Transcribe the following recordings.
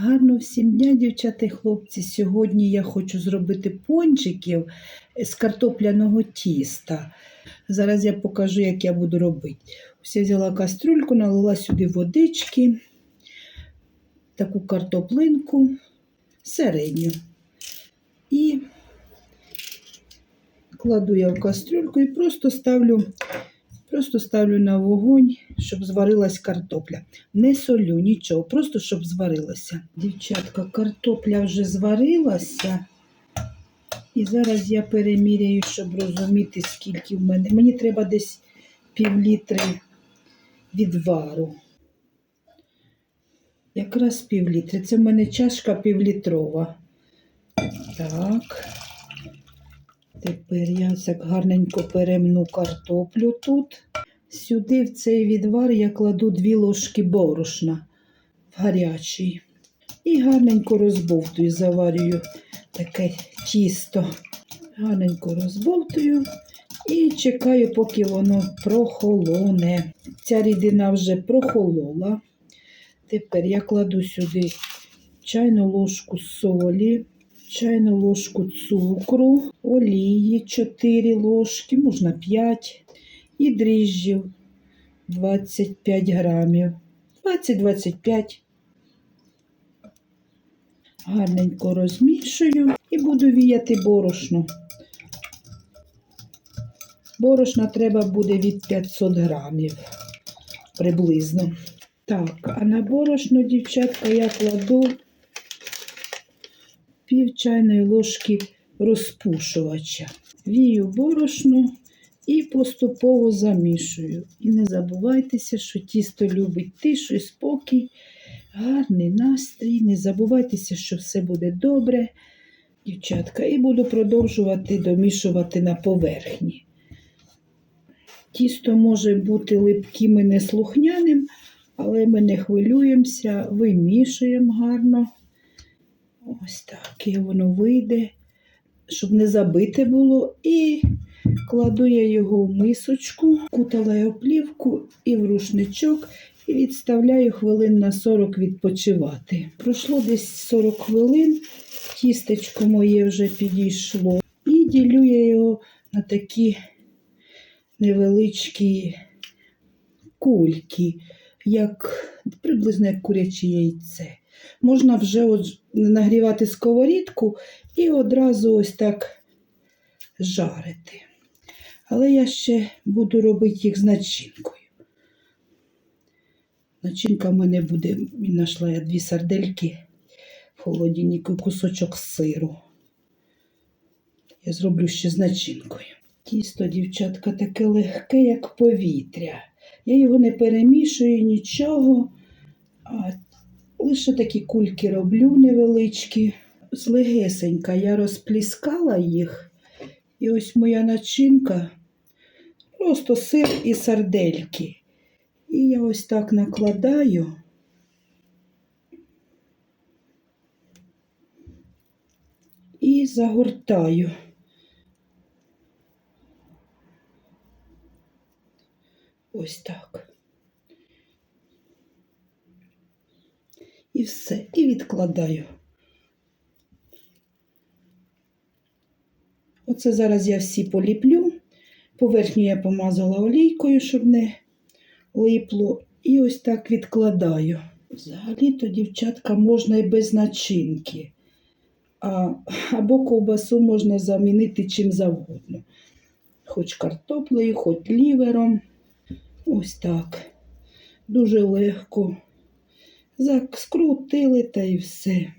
Гарно всім дня, дівчата і хлопці. Сьогодні я хочу зробити пончиків з картопляного тіста. Зараз я покажу, як я буду робити. Ось я взяла кастрюльку, налила сюди водички, таку картоплинку середню. І кладу я в кастрюльку і просто ставлю, просто ставлю на вогонь, щоб зварилась картопля. Не солю, нічого, просто щоб зварилася. Дівчатка, картопля вже зварилася. І зараз я переміряю, щоб розуміти, скільки в мене. Мені треба десь пів літри відвару. Якраз пів літри. Це в мене чашка півлітрова. Так. Тепер я так гарненько перемну картоплю тут. Сюди в цей відвар я кладу дві ложки борошна в гарячий. І гарненько розбовтую, заварюю таке тісто. Гарненько розбовтую і чекаю, поки воно прохолоне. Ця рідина вже прохолола. Тепер я кладу сюди чайну ложку солі, чайну ложку цукру, олії 4 ложки, можна 5, і дріжджів 25 грамів. 20-25. Гарненько розмішую і буду віяти борошно. Борошна треба буде від 500 грамів приблизно. Так, а на борошно, дівчатка, я кладу пів чайної ложки розпушувача. Вію борошно і поступово замішую. І не забувайтеся, що тісто любить тишу і спокій, гарний настрій. Не забувайтеся, що все буде добре, дівчатка, і буду продовжувати домішувати на поверхні. Тісто може бути липким і неслухняним, але ми не хвилюємося, вимішуємо гарно. Ось так, і воно вийде, щоб не забите було. І кладу я його в мисочку, кутала я плівку і в рушничок, і відставляю хвилин на 40 відпочивати. Пройшло десь 40 хвилин, тістечко моє вже підійшло. І ділю я його на такі невеличкі кульки, як приблизно як куряче яйце. Можна вже от нагрівати сковорідку і одразу ось так жарити. Але я ще буду робити їх з начинкою. Начинка в мене буде, знайшла я дві сардельки в холодильнику, кусочок сиру. Я зроблю ще з начинкою. Тісто, дівчатка, таке легке, як повітря. Я його не перемішую нічого, а лише такі кульки роблю невеличкі. Злегесенька я розпліскала їх. І ось моя начинка просто сир і сардельки. І я ось так накладаю. І загортаю. Ось так. І все, і відкладаю. Оце зараз я всі поліплю. Поверхню я помазала олійкою, щоб не липло. І ось так відкладаю. Взагалі-то, дівчатка, можна і без начинки. А, або ковбасу можна замінити чим завгодно. Хоч картоплею, хоч лівером. Ось так. Дуже легко. Скрутили та і все.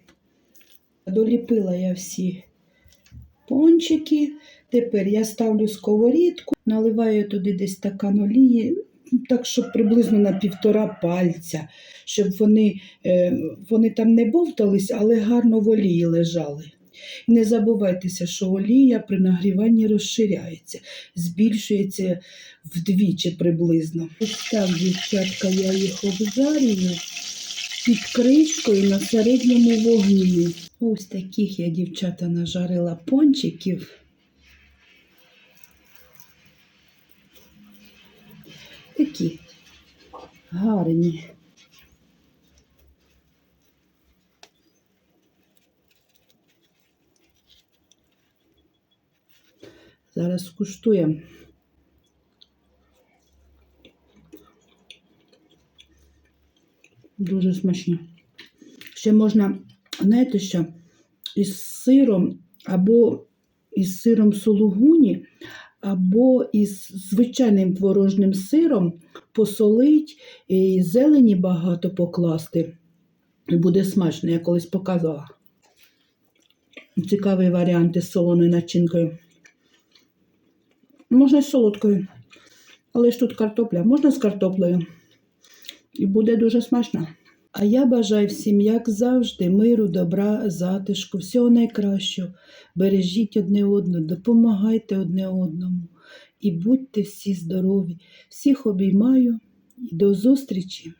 Доліпила я всі пончики. Тепер я ставлю сковорідку, наливаю туди десь стакан олії, так, щоб приблизно на півтора пальця, щоб вони, е, вони там не бовтались, але гарно в олії лежали. Не забувайтеся, що олія при нагріванні розширяється, збільшується вдвічі приблизно. Ось так, дівчатка, я їх обжарюю під кришкою на середньому вогні. Ось таких я, дівчата, нажарила пончиків. Такі гарні. Зараз куштуємо. Дуже смачні. Ще можна, знаєте що, із сиром або із сиром сулугуні, або із звичайним творожним сиром посолить і зелені багато покласти. І буде смачно, я колись показувала. Цікавий варіант із солоною начинкою. Можна з солодкою, але ж тут картопля. Можна з картоплею. І буде дуже смачно. А я бажаю всім, як завжди, миру, добра, затишку, всього найкращого. Бережіть одне одного, допомагайте одне одному і будьте всі здорові. Всіх обіймаю і до зустрічі!